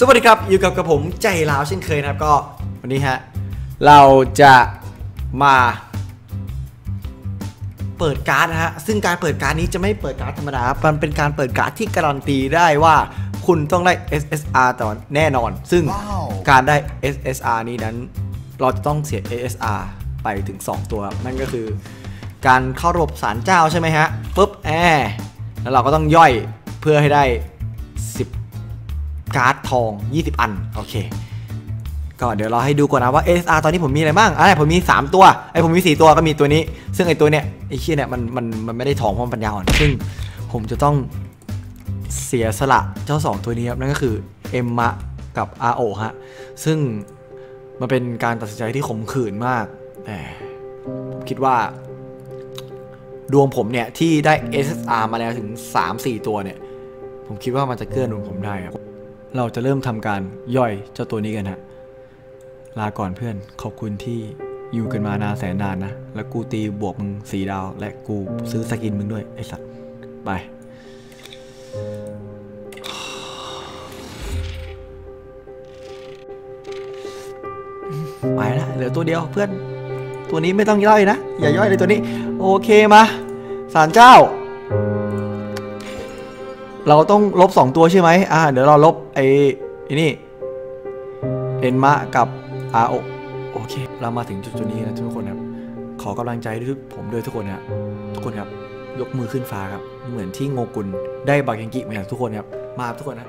สวัสดีครับ อยู่กับกับผมใจลาวเช่นเคยนะครับก็วันนี้ฮะ เราจะมาเปิดการ์ดนะฮะ ซึ่งการเปิดการ์ดนี้จะไม่เปิดการ์ดธรรมดาครับมันเป็นการเปิดการ์ดที่การันตีได้ว่าคุณต้องได้ SSR ต่อแน่นอน ซึ่งว้าวการได้ SSR นี้นั้น เราจะต้องเสีย ASR ไปถึง 2 ตัว นั่นก็คือ การเข้าระบบสารเจ้าใช่ไหมฮะปุ๊บแอร์แล้วเราก็ต้องย่อยเพื่อให้ได้10 การ์ดทอง 20 อัน โอเค ก็เดี๋ยวเราให้ดูก่อนนะว่า SR ตอนนี้ผมมีอะไรบ้างอะผมมี 3 ตัว ไอผมมี 4 ตัวก็มีตัวนี้ ซึ่งไอตัวเนี้ยไอเชี่ยเนี่ยมันมันมันไม่ได้ทองเพราะมันปัญญาอ่อน ซึ่งผมจะต้องเสียสละเจ้า 2 ตัวนี้ครับ นั่นก็คือเอ็มมะกับอาโอฮะ ซึ่งมันเป็นการตัดสินใจที่ขมขื่นมาก แต่ผมคิดว่า ดวงผมเนี่ย ที่ได้ SSR มาแล้วถึง 3-4 ตัวเนี่ย ผมคิดว่ามันจะเกื้อหนุนผมได้ครับ เราจะเริ่มทำการย่อยเจ้าตัวนี้กันฮะ ลาก่อนเพื่อน ขอบคุณที่อยู่กันมานานแสนนานนะ แล้วกูตีบวกมึงสีดาว และกูซื้อสกินมึงด้วย ไอสัตว์ ไป ไปละเหลือตัวเดียวเพื่อน ตัวนี้ไม่ต้องย่อยนะ อย่าย่อยเลยตัวนี้ โอเคมาสารเจ้า เราต้องลบ 2 ตัวใช่ไหมอ่า เดี๋ยวเราลบไอ้ไอ้นี่เอ็นมะกับอาโอโอเค เรามาถึงจุดจุดนี้นะทุกคนครับ ขอกำลังใจด้วยผมด้วยทุกคนนะทุกคนครับ ยกมือขึ้นฟ้าครับ เหมือนที่โงกุลได้บาเกงกิมาจากทุกคนครับ มาทุกคนนะ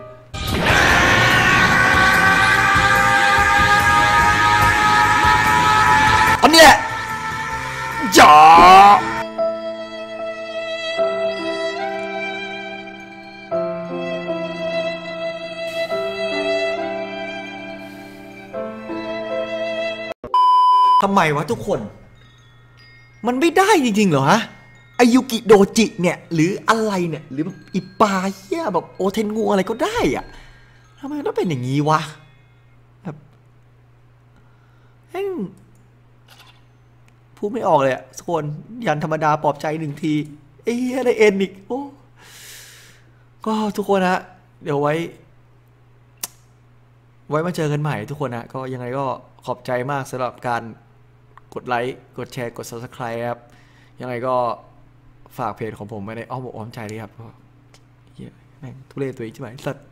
อันนี้แหละจ๋า ทำไมวะทุกคน มันไม่ได้จริงๆเหรอฮะอายุกิโดจิเนี่ย หรืออะไรเนี่ย หรืออิปาเฮียแบบโอเทนงูอะไรก็ได้อะทำไมต้องเป็นอย่างนี้วะแบบแม่งพูดไม่ออกเลยอะสกคนยันธรรมดาปลอบใจหนึ่งทีไอ้เหี้ยได้เอ็นอีกโอ้ก็ทุกคนฮะเดี๋ยวไว้ ไว้มาเจอกันใหม่ทุกคนนะก็ยังไงก็ขอบใจมากสำหรับการ กดไลค์ กดแชร์ กด subscribe ครับ ยังไงก็ฝากเพจของผมไว้ในอ้อมอกอ้อมใจด้วยครับก็เยอะแม่งทุเรศตัวอีกใช่ไหมสัตว์